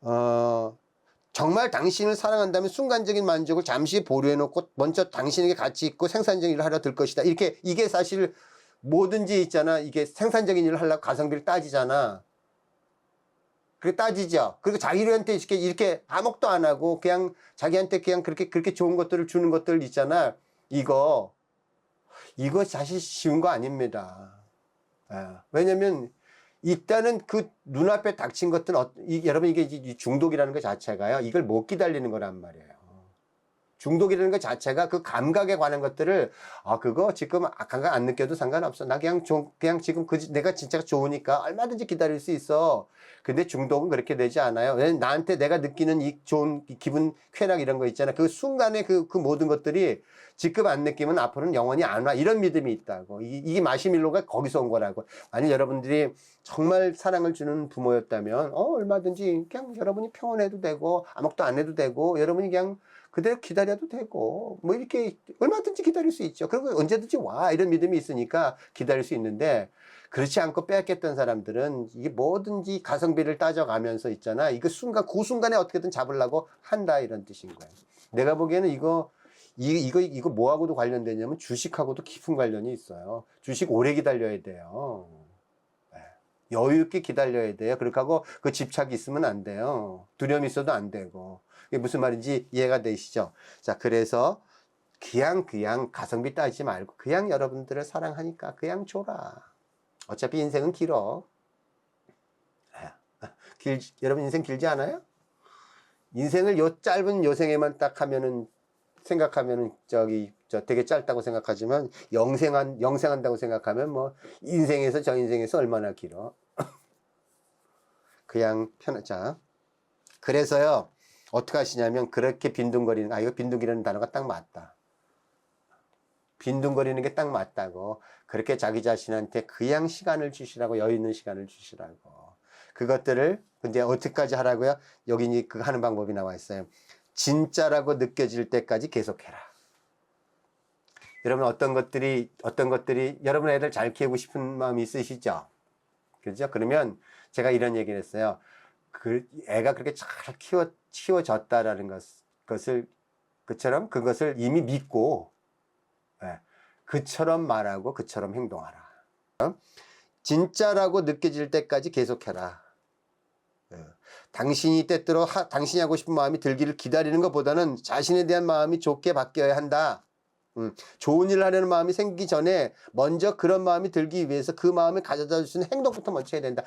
어, 정말 당신을 사랑한다면 순간적인 만족을 잠시 보류해놓고 먼저 당신에게 가치 있고 생산적인 일을 하려 들 것이다. 이렇게 이게 사실 뭐든지 있잖아. 이게 생산적인 일을 하려고 가성비를 따지잖아. 그렇게 따지죠. 그리고 자기한테 이렇게, 이렇게 아무것도 안 하고 그냥 자기한테 그냥 그렇게, 그렇게 좋은 것들을 주는 것들 있잖아. 이거, 이거 사실 쉬운 거 아닙니다. 예. 왜냐면 일단은 그 눈앞에 닥친 것들은 어, 이, 여러분 이게 이 중독이라는 것 자체가요. 이걸 못 기다리는 거란 말이에요. 중독이라는 것 자체가 그 감각에 관한 것들을 아 그거 지금 아, 감각 안 느껴도 상관없어. 나 그냥 좀 그냥 지금 그 내가 진짜 좋으니까 얼마든지 기다릴 수 있어. 근데 중독은 그렇게 되지 않아요. 왜냐면 나한테 내가 느끼는 이 좋은 이 기분 쾌락 이런 거 있잖아. 그 순간에 그, 그 모든 것들이 지금 안 느끼면 앞으로는 영원히 안 와. 이런 믿음이 있다고. 이, 이게 마시밀로가 거기서 온 거라고. 만약 여러분들이 정말 사랑을 주는 부모였다면 어 얼마든지 그냥 여러분이 평온해도 되고 아무것도 안 해도 되고 여러분이 그냥 그대로 기다려도 되고 뭐 이렇게 얼마든지 기다릴 수 있죠. 그리고 언제든지 와 이런 믿음이 있으니까 기다릴 수 있는데 그렇지 않고 빼앗겼던 사람들은 이게 뭐든지 가성비를 따져가면서 있잖아. 이거 순간 그 순간에 어떻게든 잡으려고 한다 이런 뜻인 거예요. 내가 보기에는 이거 이, 이거 이거 뭐하고도 관련되냐면 주식하고도 깊은 관련이 있어요. 주식 오래 기다려야 돼요. 네. 여유 있게 기다려야 돼요. 그렇게 하고 그 집착이 있으면 안 돼요. 두려움이 있어도 안 되고. 이게 무슨 말인지 이해가 되시죠? 자, 그래서 그냥 그냥 가성비 따지지 말고 그냥 여러분들을 사랑하니까 그냥 줘라. 어차피 인생은 길어. 아, 길, 여러분 인생 길지 않아요? 인생을 요 짧은 요 생에만 딱 하면은 생각하면은 저기 저 되게 짧다고 생각하지만 영생한 영생한다고 생각하면 뭐 인생에서 저 인생에서 얼마나 길어. 그냥 편하자. 그래서요. 어떻게 하시냐면 그렇게 빈둥거리는 아 이거 빈둥거리는 단어가 딱 맞다. 빈둥거리는 게 딱 맞다고. 그렇게 자기 자신한테 그냥 시간을 주시라고 여유 있는 시간을 주시라고. 그것들을 근데 어떻게까지 하라고요? 여기 그 하는 방법이 나와 있어요. 진짜라고 느껴질 때까지 계속해라. 여러분 어떤 것들이 어떤 것들이 여러분 애들 잘 키우고 싶은 마음이 있으시죠? 그죠? 그러면 제가 이런 얘기를 했어요. 그 애가 그렇게 잘 키워 키워졌다라는 것, 것을 그처럼 그것을 이미 믿고 예, 그처럼 말하고 그처럼 행동하라. 어? 진짜라고 느껴질 때까지 계속해라. 예. 당신이 때때로 하, 당신이 하고 싶은 마음이 들기를 기다리는 것보다는 자신에 대한 마음이 좋게 바뀌어야 한다. 음, 좋은 일을 하려는 마음이 생기기 전에 먼저 그런 마음이 들기 위해서 그 마음을 가져다 줄 수 있는 행동부터 먼저 해야 된다.